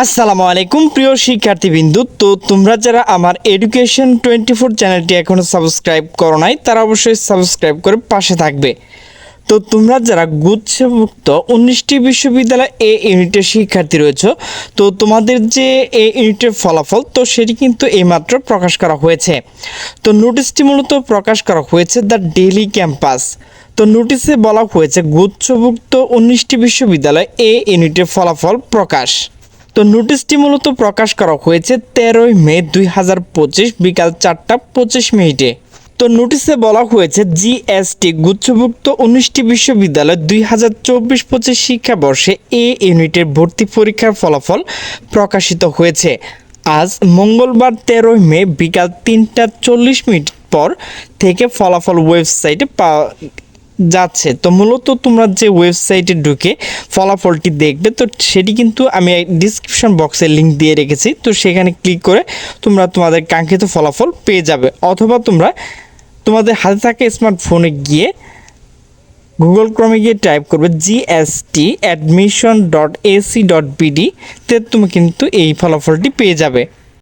আসসালামু আলাইকুম, প্রিয় শিক্ষার্থীবৃন্দু। তো তোমরা যারা আমার এডুকেশন টোয়েন্টি ফোর চ্যানেলটি এখনও সাবস্ক্রাইব করো নাই, তারা অবশ্যই সাবস্ক্রাইব করে পাশে থাকবে। তো তোমরা যারা গুচ্ছভুক্ত উনিশটি বিশ্ববিদ্যালয় এ ইউনিটের শিক্ষার্থী রয়েছে, তো তোমাদের যে এ ইউনিটের ফলাফল, তো সেটি কিন্তু এইমাত্র প্রকাশ করা হয়েছে। তো নোটিশটি মূলত প্রকাশ করা হয়েছে দ্য ডেইলি ক্যাম্পাস। তো নোটিশে বলা হয়েছে গুচ্ছভুক্ত উনিশটি বিশ্ববিদ্যালয় এ ইউনিটের ফলাফল প্রকাশ। তো নোটিশটি মূলত প্রকাশ করা হয়েছে তেরোই মে দুই হাজার পঁচিশ বিকাল চারটা পঁচিশ মিনিটে। তো নোটিশে বলা হয়েছে জিএসটি গুচ্ছভুক্ত উনিশটি বিশ্ববিদ্যালয় দুই হাজার চব্বিশ পঁচিশ শিক্ষাবর্ষে এ ইউনিটের ভর্তি পরীক্ষার ফলাফল প্রকাশিত হয়েছে। আজ মঙ্গলবার তেরোই মে বিকাল তিনটা চল্লিশ মিনিট পর থেকে ফলাফল ওয়েবসাইটে পাওয়া যাচ্ছে। তো মূলত তোমরা যে ওয়েবসাইটে ঢুকে ফলাফলটি দেখবে, তো সেটি কিন্তু আমি ডিসক্রিপশন বক্সে লিংক দিয়ে রেখেছি। তো সেখানে ক্লিক করে তোমরা তোমাদের কাঙ্ক্ষিত ফলাফল পেয়ে যাবে। অথবা তোমরা তোমাদের হাতে থাকা স্মার্টফোনে গিয়ে গুগল ক্রমে গিয়ে টাইপ করবে GST admission dot AC dot BD তে তুমি কিন্তু এই ফলাফলটি পেয়ে যাবে।